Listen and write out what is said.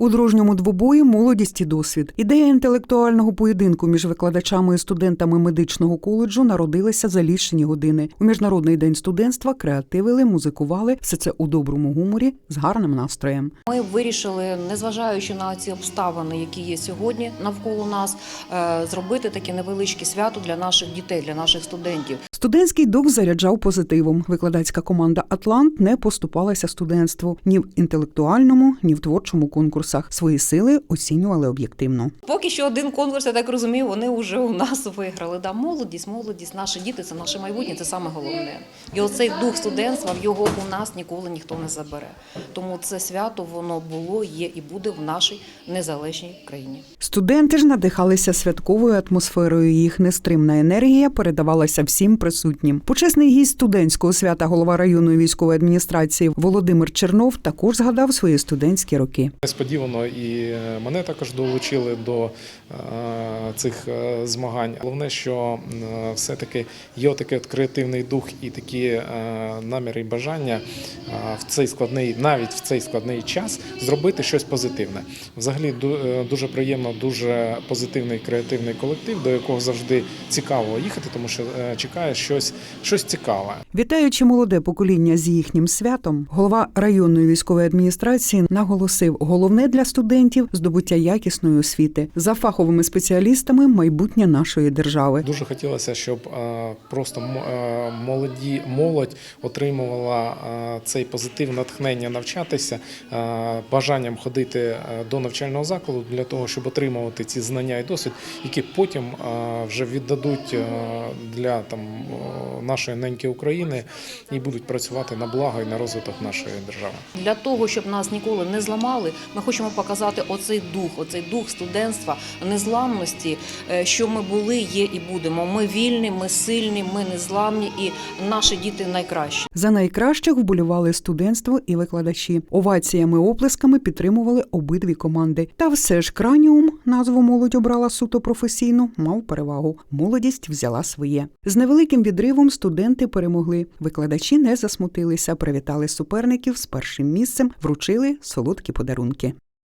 У дружньому двобої молодість і досвід. Ідея інтелектуального поєдинку між викладачами і студентами медичного коледжу народилася за лічені години. У міжнародний день студентства креативили, музикували все це у доброму гуморі з гарним настроєм. Ми вирішили, незважаючи на ці обставини, які є сьогодні навколо нас, е, зробити таке невеличке свято для наших дітей, для наших студентів. Студентський дух заряджав позитивом. Викладацька команда Атлант не поступалася студентству ні в інтелектуальному, ні в творчому конкурсах. Свої сили оцінювали об'єктивно. Поки що один конкурс, я так розумію, вони вже у нас виграли. Да, молодість, молодість, наші діти це наше майбутнє, це саме головне. І оцей дух студентства його у нас ніколи ніхто не забере. Тому це свято воно було, є і буде в нашій незалежній країні. Студенти ж надихалися святковою атмосферою. Їх нестримна енергія передавалася всім присутнім. Почесний гість студентського свята, голова районної військової адміністрації Володимир Чернов також згадав свої студентські роки. Несподівано і е, мене також долучили до е, цих е, змагань. Головне, що е, все-таки є такий креативний дух і такі наміри і бажання в цей складний, навіть в цей складний час, зробити щось позитивне. Взагалі ду- дуже приємно, дуже позитивний креативний колектив, до якого завжди цікаво їхати, тому що е, чекає щось, щось цікаве. Вітаючи молоде покоління з їхнім святом, голова районної військової адміністрації наголосив: головне для студентів здобуття якісної освіти за фаховими спеціалістами майбутнє нашої держави. Дуже хотілося, щоб е, просто е, молоді молодь отримувала е, цей позитив натхнення навчатися, бажанням ходити до навчального закладу для того, щоб отримувати ці знання і досвід, які потім вже віддадуть для там нашої неньки України і будуть працювати на благо і на розвиток нашої держави. Для того, щоб нас ніколи не зламали, ми хочемо показати оцей дух, оцей дух студентства, незламності, е, що ми були, є і будемо. Ми вільні, ми сильні, ми незламні, і наші діти найкращі. За найкращих вболівали студентство і викладачі. Оваціями оплесками підтримували обидві команди. Та все ж краніум, назву молодь обрала суто професійно, мав перевагу. Молодість взяла своє. З невеликим відривом студенти перемогли. Викладачі не засмутилися, привітали суперників з першим місцем, вручили солодкі подарунки.